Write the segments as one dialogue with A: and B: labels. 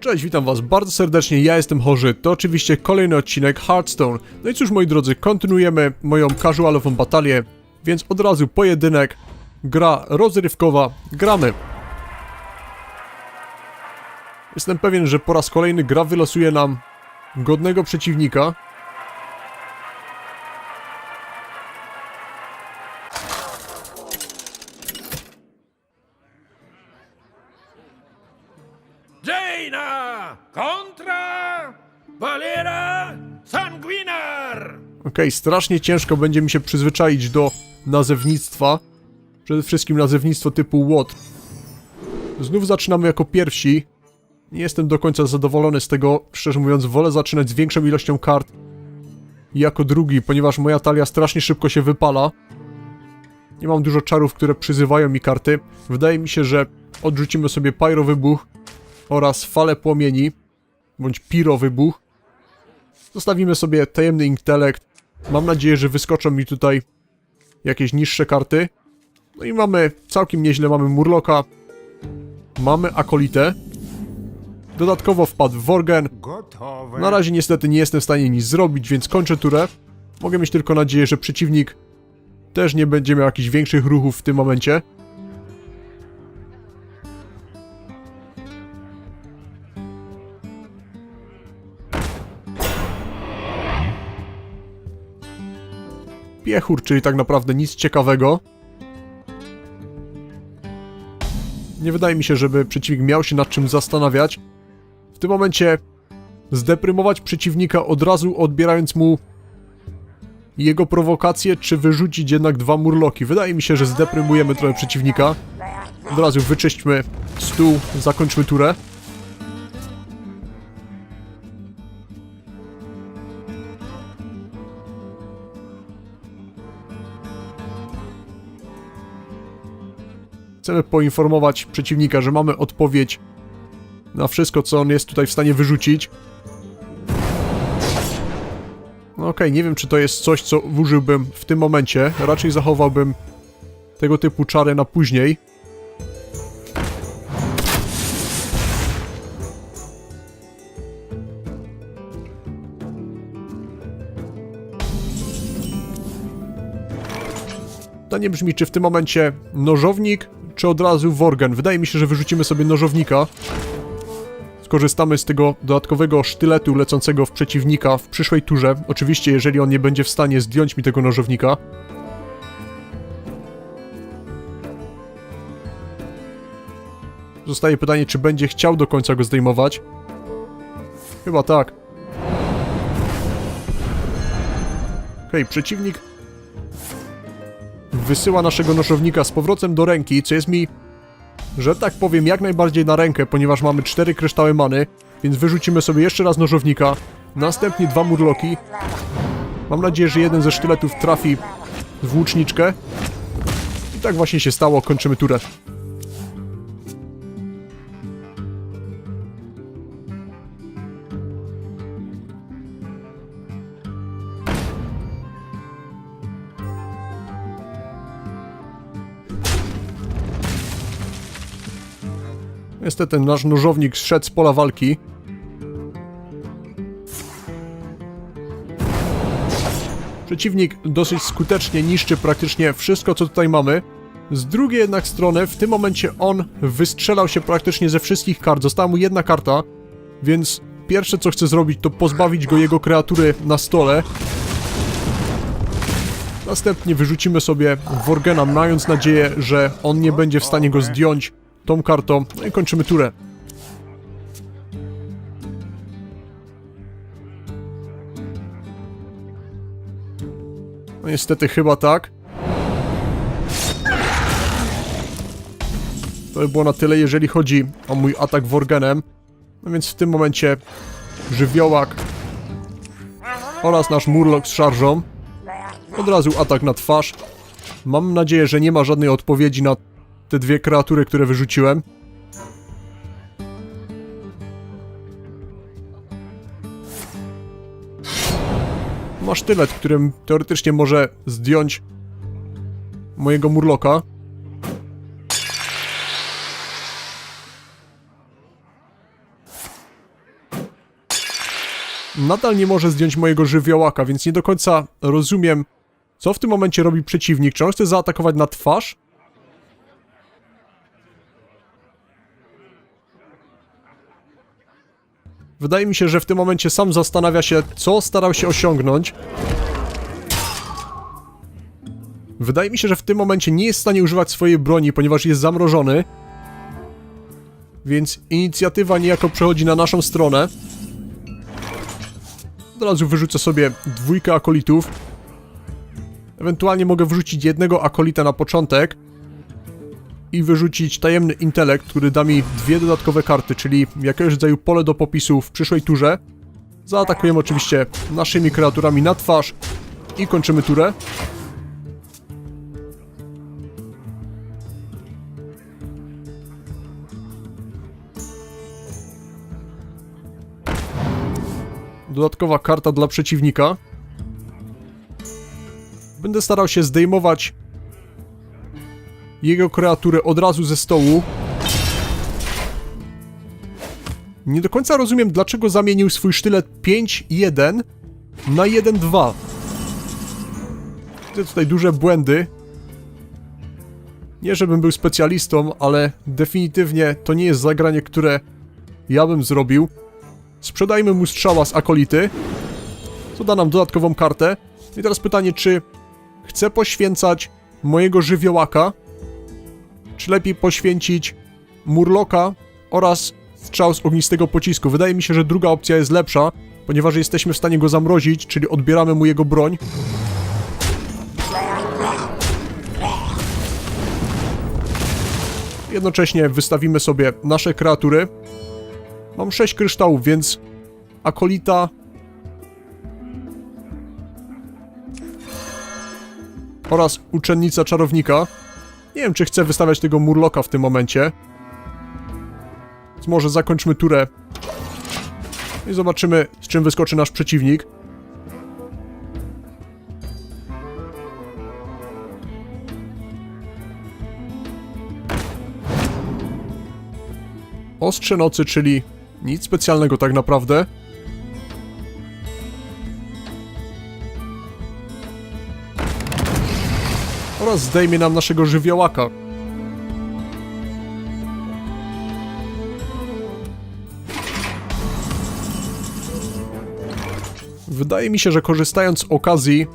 A: Cześć, witam was bardzo serdecznie, ja jestem Chorzy, to oczywiście kolejny odcinek Hearthstone. No i cóż moi drodzy, kontynuujemy moją casualową batalię, więc od razu pojedynek, gra rozrywkowa, gramy. Jestem pewien, że po raz kolejny gra wylosuje nam godnego przeciwnika.
B: Jaina kontra Valera Sanguinar.
A: Okej, strasznie ciężko będzie mi się przyzwyczaić do nazewnictwa. Przede wszystkim nazewnictwo typu Łot. Znów zaczynamy jako pierwsi. Nie jestem do końca zadowolony z tego, szczerze mówiąc, wolę zaczynać z większą ilością kart jako drugi, ponieważ moja talia strasznie szybko się wypala. Nie mam dużo czarów, które przyzywają mi karty. Wydaje mi się, że odrzucimy sobie Pyro Wybuch oraz Falę Płomieni, bądź Piro Wybuch. Zostawimy sobie tajemny intelekt. Mam nadzieję, że wyskoczą mi tutaj jakieś niższe karty. No i mamy całkiem nieźle, mamy Murloka. Mamy Akolitę. Dodatkowo wpadł Worgen. Na razie niestety nie jestem w stanie nic zrobić, więc kończę turę. Mogę mieć tylko nadzieję, że przeciwnik też nie będzie miał jakichś większych ruchów w tym momencie. Piechur, czyli tak naprawdę nic ciekawego. Nie wydaje mi się, żeby przeciwnik miał się nad czym zastanawiać. W tym momencie zdeprymować przeciwnika od razu odbierając mu jego prowokację, czy wyrzucić jednak dwa murloki. Wydaje mi się, że zdeprymujemy trochę przeciwnika. Od razu wyczyśćmy stół, zakończmy turę. Chcemy poinformować przeciwnika, że mamy odpowiedź na wszystko, co on jest tutaj w stanie wyrzucić. No okej, nie wiem, czy to jest coś, co użyłbym w tym momencie. Raczej zachowałbym tego typu czary na później. Pytanie brzmi, czy w tym momencie nożownik, czy od razu worgen. Wydaje mi się, że wyrzucimy sobie nożownika. Skorzystamy z tego dodatkowego sztyletu lecącego w przeciwnika w przyszłej turze. Oczywiście, jeżeli on nie będzie w stanie zdjąć mi tego nożownika. Zostaje pytanie, czy będzie chciał do końca go zdejmować. Chyba tak. Okej, przeciwnik wysyła naszego nożownika z powrotem do ręki, co jest mi, że tak powiem, jak najbardziej na rękę, ponieważ mamy cztery kryształy many, więc wyrzucimy sobie jeszcze raz nożownika, następnie dwa murloki. Mam nadzieję, że jeden ze sztyletów trafi w łuczniczkę. I tak właśnie się stało, kończymy turę. Niestety nasz nożownik zszedł z pola walki. Przeciwnik dosyć skutecznie niszczy praktycznie wszystko, co tutaj mamy. Z drugiej jednak strony, w tym momencie on wystrzelał się praktycznie ze wszystkich kart. Została mu jedna karta, więc pierwsze co chcę zrobić, to pozbawić go jego kreatury na stole. Następnie wyrzucimy sobie Worgena, mając nadzieję, że on nie będzie w stanie go zdjąć tą kartą. No i kończymy turę. No niestety chyba tak. To by było na tyle, jeżeli chodzi o mój atak Worgenem. No więc w tym momencie żywiołak oraz nasz Murloc z szarżą. Od razu atak na twarz. Mam nadzieję, że nie ma żadnej odpowiedzi na te dwie kreatury, które wyrzuciłem. Ma sztylet, którym teoretycznie może zdjąć mojego murloka. nadal nie może zdjąć mojego żywiołaka, więc nie do końca rozumiem, co w tym momencie robi przeciwnik. Czy on chce zaatakować na twarz? Wydaje mi się, że w tym momencie sam zastanawia się, co starał się osiągnąć. Wydaje mi się, że w tym momencie nie jest w stanie używać swojej broni, ponieważ jest zamrożony. Więc inicjatywa niejako przechodzi na naszą stronę. Od razu wyrzucę sobie dwójkę akolitów. Ewentualnie mogę wrzucić jednego akolita na początek. I wyrzucić tajemny intelekt, który da mi dwie dodatkowe karty, czyli jakiegoś rodzaju pole do popisu w przyszłej turze. Zaatakujemy oczywiście naszymi kreaturami na twarz i kończymy turę. Dodatkowa karta dla przeciwnika. Będę starał się zdejmować jego kreatury od razu ze stołu. Nie do końca rozumiem, dlaczego zamienił swój sztylet 5-1 na 1-2. Widzę tutaj duże błędy. Nie, żebym był specjalistą, ale definitywnie to nie jest zagranie, które ja bym zrobił. Sprzedajmy mu strzała z akolity. Co da nam dodatkową kartę. I teraz pytanie, czy chcę poświęcać mojego żywiołaka, czy lepiej poświęcić murloka oraz strzał z ognistego pocisku. Wydaje mi się, że druga opcja jest lepsza, ponieważ jesteśmy w stanie go zamrozić, czyli odbieramy mu jego broń. Jednocześnie wystawimy sobie nasze kreatury. Mam 6 kryształów, więc akolita oraz uczennica czarownika. Nie wiem, czy chcę wystawiać tego murloka w tym momencie. Więc może zakończmy turę. I zobaczymy, z czym wyskoczy nasz przeciwnik. Ostrze nocy, czyli nic specjalnego tak naprawdę. Oraz zdejmie nam naszego żywiołaka. Wydaje mi się, że korzystając z okazji,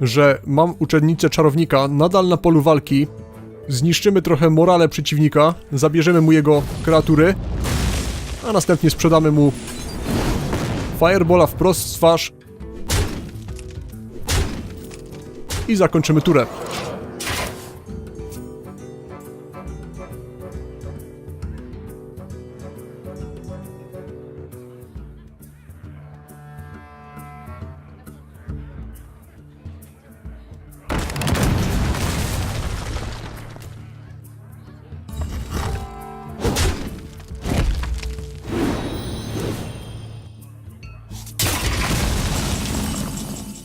A: że mam uczennicę czarownika nadal na polu walki, zniszczymy trochę morale przeciwnika, zabierzemy mu jego kreatury, a następnie sprzedamy mu Firebola wprost w twarz i zakończymy turę.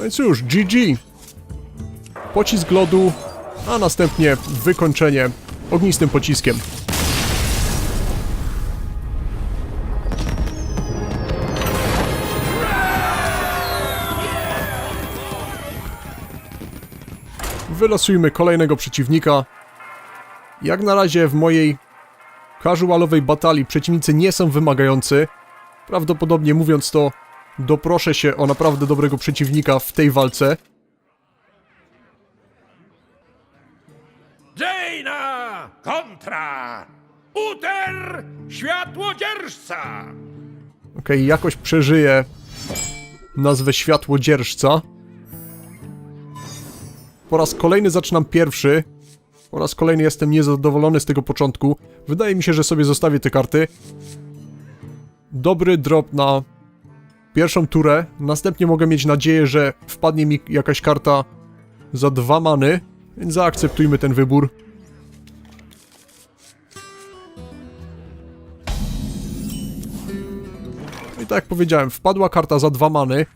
A: No i cóż, GG. Pocisk lodu, a następnie wykończenie ognistym pociskiem. Wylosujmy kolejnego przeciwnika. Jak na razie w mojej casualowej batalii przeciwnicy nie są wymagający. Prawdopodobnie mówiąc to, doproszę się o naprawdę dobrego przeciwnika w tej walce.
B: Jaina kontra Uter Światłodzierżca!
A: Okej, jakoś przeżyję nazwę Światłodzierżca. Po raz kolejny zaczynam pierwszy. Po raz kolejny jestem niezadowolony z tego początku. Wydaje mi się, że sobie zostawię te karty. Dobry drop na pierwszą turę. Następnie mogę mieć nadzieję, że wpadnie mi jakaś karta za dwa many. Więc zaakceptujmy ten wybór. I tak jak powiedziałem, wpadła karta za dwa many.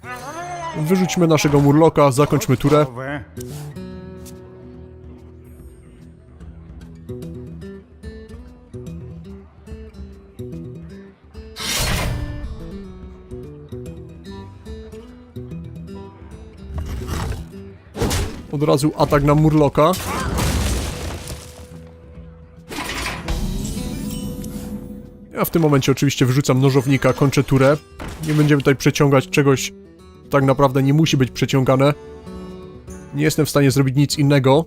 A: Wyrzućmy naszego murloka, zakończmy turę. Razu atak na Murloka. Ja w tym momencie oczywiście wrzucam nożownika, kończę turę. Nie będziemy tutaj przeciągać czegoś, tak naprawdę nie musi być przeciągane. Nie jestem w stanie zrobić nic innego.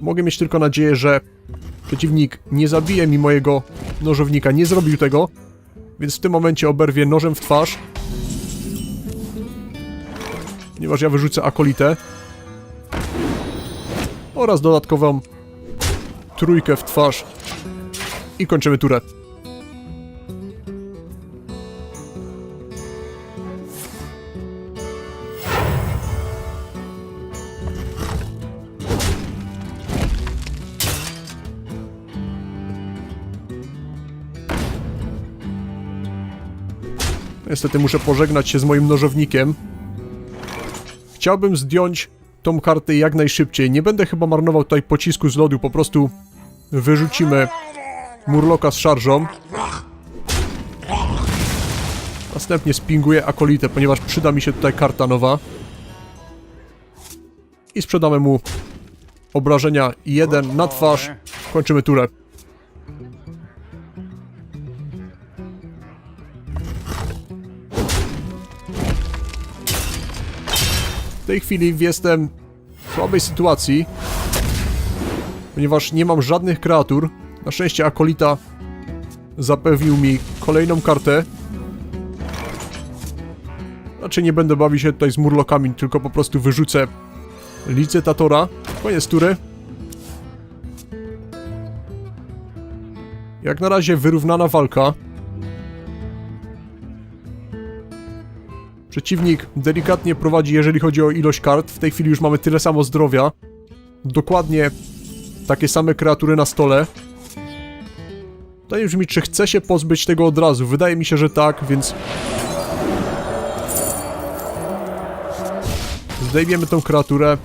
A: Mogę mieć tylko nadzieję, że przeciwnik nie zabije mi mojego nożownika, nie zrobił tego, więc w tym momencie oberwie nożem w twarz. Ponieważ ja wyrzucę akolitę. Oraz dodatkową trójkę w twarz. I kończymy turę. Niestety muszę pożegnać się z moim nożownikiem. Chciałbym zdjąć tą kartę jak najszybciej. Nie będę chyba marnował tutaj pocisku z lodu, po prostu wyrzucimy Murloka z szarżą. Następnie spinguję akolitę, ponieważ przyda mi się tutaj karta nowa. I sprzedamy mu obrażenia 1 na twarz. Kończymy turę. W tej chwili jestem w słabej sytuacji, ponieważ nie mam żadnych kreatur. Na szczęście Akolita zapewnił mi kolejną kartę. Raczej nie będę bawić się tutaj z murlokami, tylko po prostu wyrzucę licytatora. Koniec tury. Jak na razie wyrównana walka. Przeciwnik delikatnie prowadzi, jeżeli chodzi o ilość kart. W tej chwili już mamy tyle samo zdrowia. Dokładnie takie same kreatury na stole. Pytanie brzmi, czy chce się pozbyć tego od razu. Wydaje mi się, że tak, więc... Zdejmiemy tą kreaturę.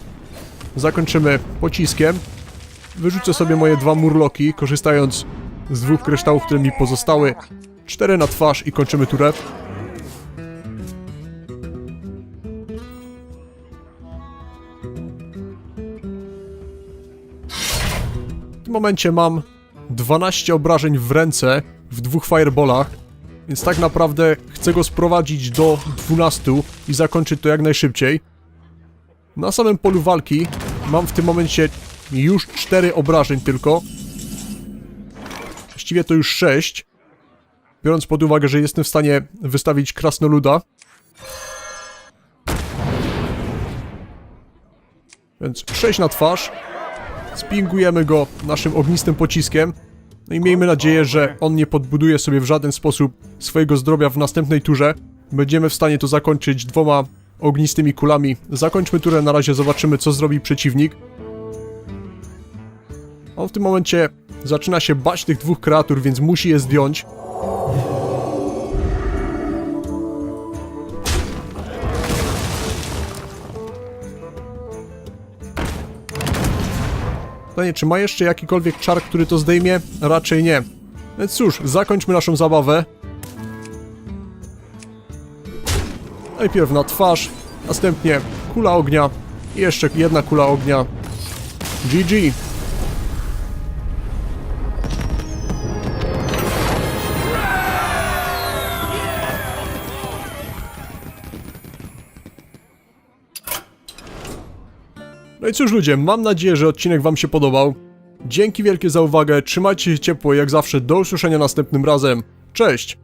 A: Zakończymy pociskiem. Wyrzucę sobie moje dwa murloki, korzystając z dwóch kryształów, które mi pozostały. Cztery na twarz i kończymy turę. Tym momencie mam 12 obrażeń w ręce w dwóch fireballach, więc tak naprawdę chcę go sprowadzić do 12 i zakończyć to jak najszybciej. Na samym polu walki mam w tym momencie już 4 obrażeń tylko. Właściwie to już 6. Biorąc pod uwagę, że jestem w stanie wystawić krasnoluda. Więc 6 na twarz. Spingujemy go naszym ognistym pociskiem. No i miejmy nadzieję, że on nie podbuduje sobie w żaden sposób swojego zdrowia w następnej turze. Będziemy w stanie to zakończyć dwoma ognistymi kulami. Zakończmy turę, na razie zobaczymy co zrobi przeciwnik. On w tym momencie zaczyna się bać tych dwóch kreatur, więc musi je zdjąć. Pytanie, czy ma jeszcze jakikolwiek czar, który to zdejmie? Raczej nie. Więc cóż, zakończmy naszą zabawę. Najpierw na twarz, następnie kula ognia i jeszcze jedna kula ognia. GG. I cóż ludzie, mam nadzieję, że odcinek wam się podobał. Dzięki wielkie za uwagę, trzymajcie się ciepło, jak zawsze do usłyszenia następnym razem. Cześć!